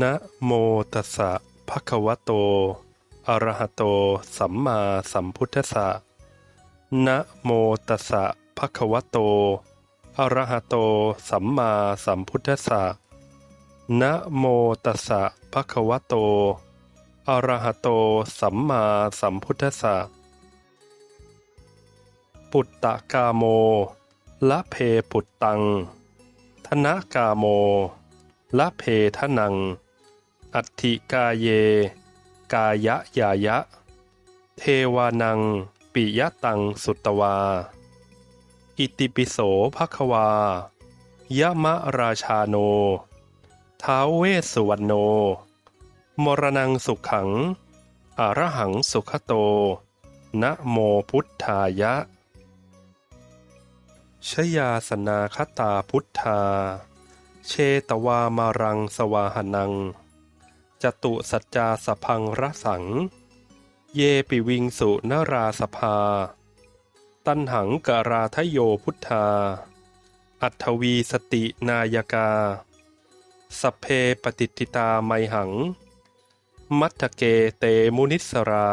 นะโมตัสสะภะคะวะโต อะระหะโต สัมมาสัมพุทธัสสะ นะโมตัสสะภะคะวะโต อะระหะโต สัมมาสัมพุทธัสสะ นะโมตัสสะภะคะวะโต อะระหะโต สัมมาสัมพุทธัสสะ ปุตตะกาโม ละเพปุตตัง ธนกาโม ละเพทนัง อัตถิกาเย กายะยายะ เทวานัง ปิยะตังสุตวา อิติปิโสภควายะมะราชาโน ท้าวเวสสุวรรณโน มรณังสุขัง อรหังสุขโต นะโมพุทธายะ ชยาสนาคตาพุทธา เชตวามารังสวาหนัง จตุสัจจาสพังระสัง เยปิวิงสุนราสภา ตันหังกราทโยพุทธา อัทวีสตินายกา สเพปฏิติตาไมหัง มัทธเกเตมุนิสรา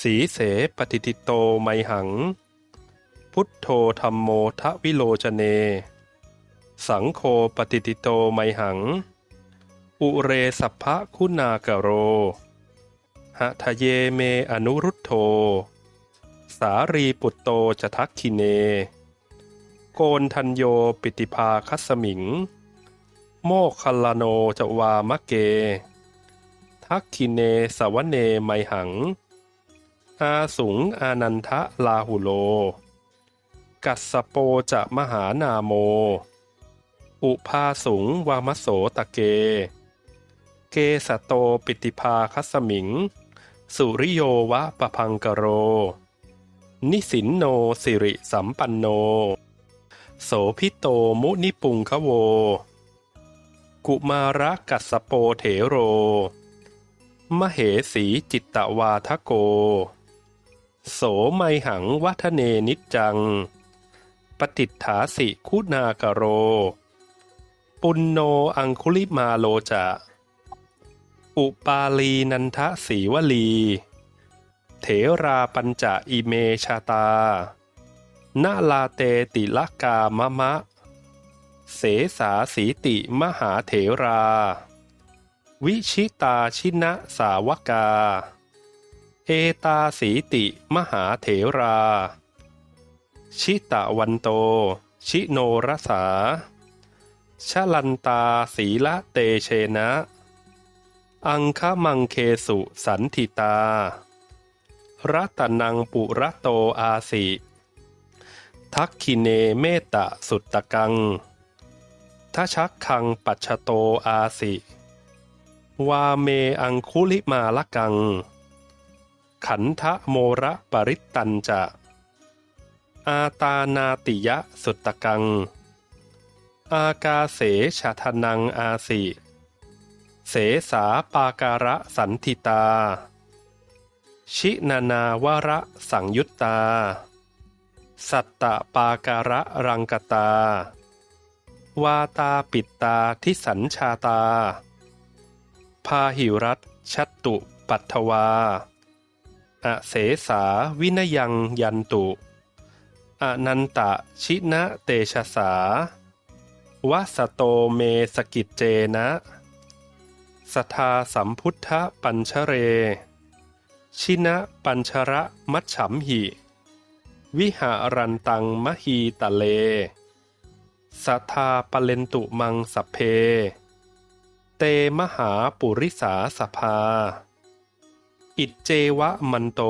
สีเสปฏิติโตไมหัง พุทโธธรรมโมทวิโลจเน สังโฆปฏิติโตไมหัง อุเรสัพพะคุณากโร หะทะเยเมอนุรุตโธสารีปุตโตจะทักคิเน โกนทัญโยปิติภาคัสมิง โมคัลลาโนจะวามะเก ทักคิเนสวเนไมหัง อาสุงอานันทะลาหุโล กัสสโปจะมหานาโม อุพาสุงวามโสตะเก เกสโตปิติภาคัสมิง สุริโยวะปะพังกโร นิสินโนสิริสัมปันโน โสพิโตมุนิปุงคะโว กุมาระกัสโปเถโร มเหสีจิตตวาทโก โสไมหังวัฒเนนิจจัง ปฏิฐาสิคุณากโร ปุณโนอังคุลิมาโลจะ อุปาลีนันทสีวลี เถราปัญจะอิเมชาตานาลาเตติลกามะมะ เสสาสีติมหาเถรา วิชิตาชินะสาวกา เอตาสีติมหาเถรา ชิตะวันโต ชิโนรสาชลันตาสีละเตเชนะ อังคมังเคสุสันทิตา รัตนังปุระโตอาสิ ทักคิเนเมตตะสุตตะกังทชักคังปัชโตอาสิ วาเมอังคุลิมาละกัง ขันทะโมระปริตตันจะ อาตานาติยะสุตตะกัง อากาเสชะทนังอาสิ เสสาปาการะสันทิตา ชินานาวระสังยุตตา สัตตปาการะรังกตา วาตาปิตตาทิสัญชาตา พาหิรัตชัตตุปัทวา อเสสาวินยังยันตุอนันตะชินะเตชะสาวสโตเมสกิจเจนะ สทาสัมพุทธปัญชเร ชินะปัญชระมัชฉัมหิ วิหารันตังมหีตะเลสัทาปเลนตุมังสเพ เตมหาปุริสาสภา อิจเจวะมันโต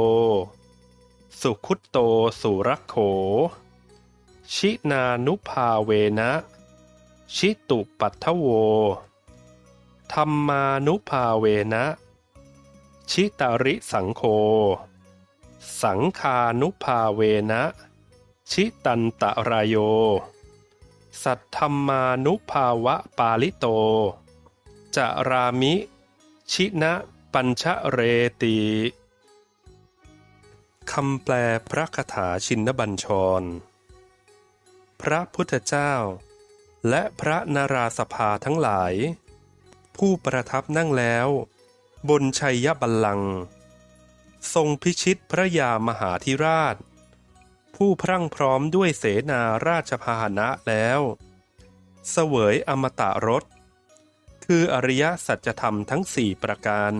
สุขุตโตสุรักโข ชินานุภาเวนะ ชิตุปัททโว ธรรมานุภาเวนะ ชิตาริสังโฆสังคานุภาเวนะ ชิตันตะรายโย สัทธรรมานุภาวะปาลิโต จะรามิ ชินะปัญชเรติคำแปลพระคาถาชินบัญชร พระพุทธเจ้า และพระนาราสภาทั้งหลาย ผู้ประทับนั่งแล้ว บนชัยยบัลลังก์ทรงพิชิตพระยามหาธิราช ผู้พรั่งพร้อมด้วยเสนาราชพาหนะแล้ว เสวยอมตะรสคืออริยสัจธรรมทั้งสี่ประการ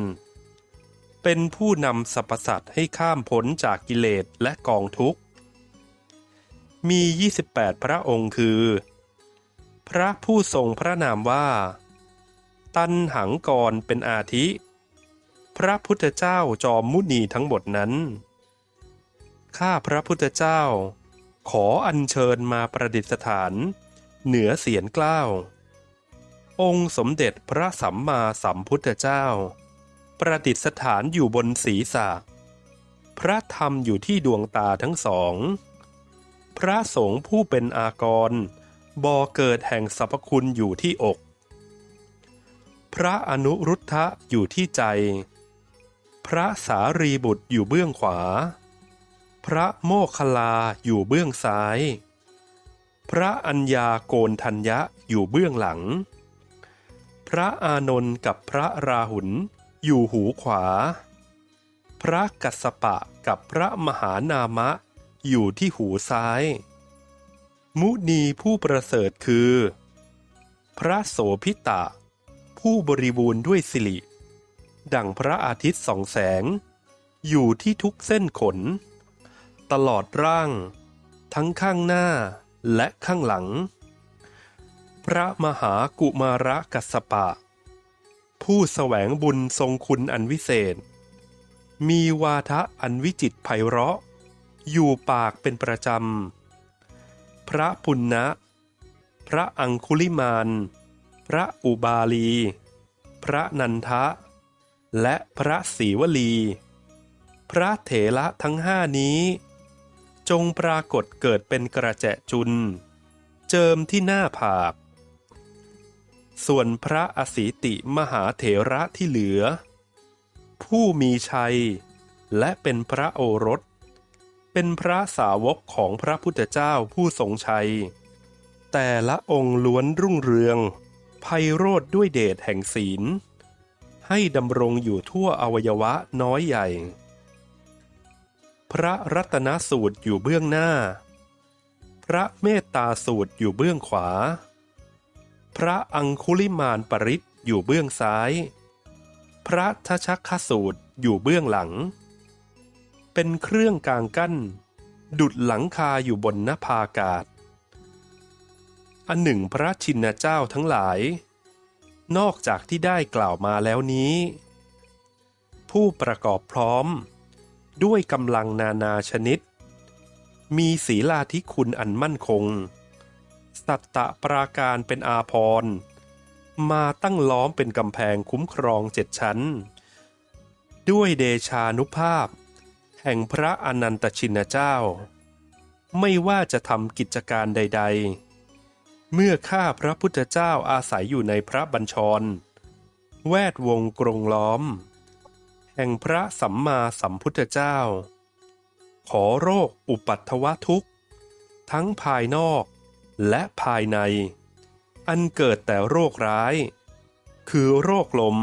เป็นผู้นำสรรพสัตว์ให้ข้ามพ้นจากกิเลสและกองทุกข์ มี 28 พระองค์คือ พระผู้ทรงพระนามว่า ตันหังกรเป็นอาทิ พระพุทธเจ้าจอมมุนีทั้งหมดนั้น ข้าพระพุทธเจ้า ขออัญเชิญมาประดิษฐาน เหนือเสียนเกล้าองค์สมเด็จพระสัมมาสัมพุทธเจ้า ประดิษฐานอยู่บนศีรษะ พระธรรมอยู่ที่ดวงตาทั้งสอง พระสงฆ์ผู้เป็นอากรบ่อเกิดแห่งสรรพคุณอยู่ที่อก ระอนุรุทธะอยู่ที่ใจ พระสารีบุตรอยู่เบื้องขวา พระโมคคัลลาอยู่เบื้องซ้าย พระอัญญาโกนทัญญะอยู่เบื้องหลัง พระอานนท์กับพระราหุลอยู่หูขวา พระกัสสปะกับพระมหานามะ อยู่ที่หูซ้าย มุนีผู้ประเสริฐคือ พระโสพิตะ ผู้บริบูรณ์ด้วยสิริ ดังพระอาทิตย์สองแสง อยู่ที่ทุกเส้นขน ตลอดร่าง ทั้งข้างหน้าและข้างหลัง พระมหากุมารกัสปะ ผู้แสวงบุญทรงคุณอันวิเศษ มีวาทะอันวิจิตไพเราะ อยู่ปากเป็นประจำ พระปุณณะ พระอังคุลิมาน พระอุบาลี พระนันทะ และพระศรีวลี พระเถระทั้งห้านี้ จงปรากฏเกิดเป็นกระแจจุน เจิมที่หน้าผาก ส่วนพระอสีติมหาเถระที่เหลือ ผู้มีชัย และเป็นพระโอรส เป็นพระสาวกของพระพุทธเจ้าผู้ทรงชัยแต่ละองค์ล้วนรุ่งเรือง ไพโรธด้วยเดชแห่งศีล ให้ดำรงอยู่ทั่วอวัยวะน้อยใหญ่ พระรัตนสูตรอยู่เบื้องหน้า พระเมตตาสูตรอยู่เบื้องขวา พระอังคุลิมานปริศอยู่เบื้องซ้าย พระทชักขสูตรอยู่เบื้องหลัง เป็นเครื่องกลางกั้น ดุดหลังคาอยู่บนนภาอากาศ อันหนึ่งพระชินเจ้าทั้งหลาย นอกจากที่ได้กล่าวมาแล้วนี้ ผู้ประกอบพร้อม ด้วยกำลังนานาชนิด มีศีลาธิคุณอันมั่นคง สัตตะปราการเป็นอาพรมาตั้งล้อมเป็นกำแพงคุ้มครองเจ็ดชั้น ด้วยเดชานุภาพ แห่งพระอนันตชินเจ้า ไม่ว่าจะทำกิจการใด ๆ เมื่อข้าพระพุทธเจ้าอาศัยอยู่ในพระบัญชร แวดวงกรงล้อม แห่งพระสัมมาสัมพุทธเจ้า ขอโรคอุปัตถวทุกข์ ทั้งภายนอกและภายใน อันเกิดแต่โรคร้าย คือโรคลม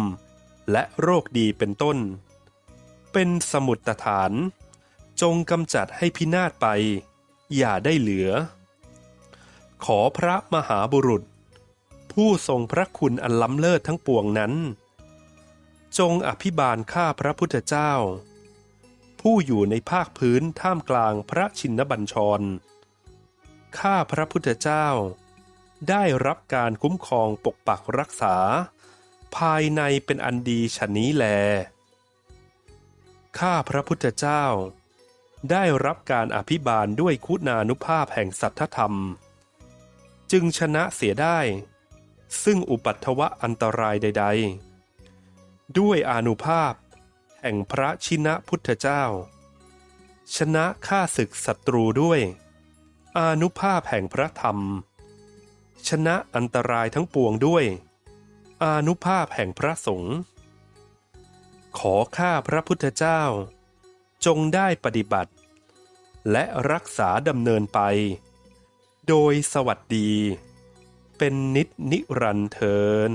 และโรคดีเป็นต้น เป็นสมุตฐาน จงกำจัดให้พินาศไป อย่าได้เหลือ ขอพระมหาบุรุษ ผู้ทรงพระคุณอันล้ำเลิศทั้งปวงนั้น จงอภิบาลข้าพระพุทธเจ้า ผู้อยู่ในภาคพื้นท่ามกลางพระชินบัญชร ข้าพระพุทธเจ้า ได้รับการคุ้มครองปกปักรักษา ภายในเป็นอันดีชนนี้แล ข้าพระพุทธเจ้าได้รับการอภิบาลด้วยคุณานุภาพแห่งสัทธธรรม จึงชนะเสียได้ ซึ่งอุปัตถวะอันตรายใด ๆ ด้วยอนุภาพ แห่งพระชินะพุทธเจ้า ชนะข้าศึกศัตรูด้วย อนุภาพแห่งพระธรรม ชนะอันตรายทั้งปวงด้วย อนุภาพแห่งพระสงฆ์ขอข้าพระพุทธเจ้า จงได้ปฏิบัติ และรักษาดำเนินไป โดยสวัสดี เป็นนิดนิรันเทิน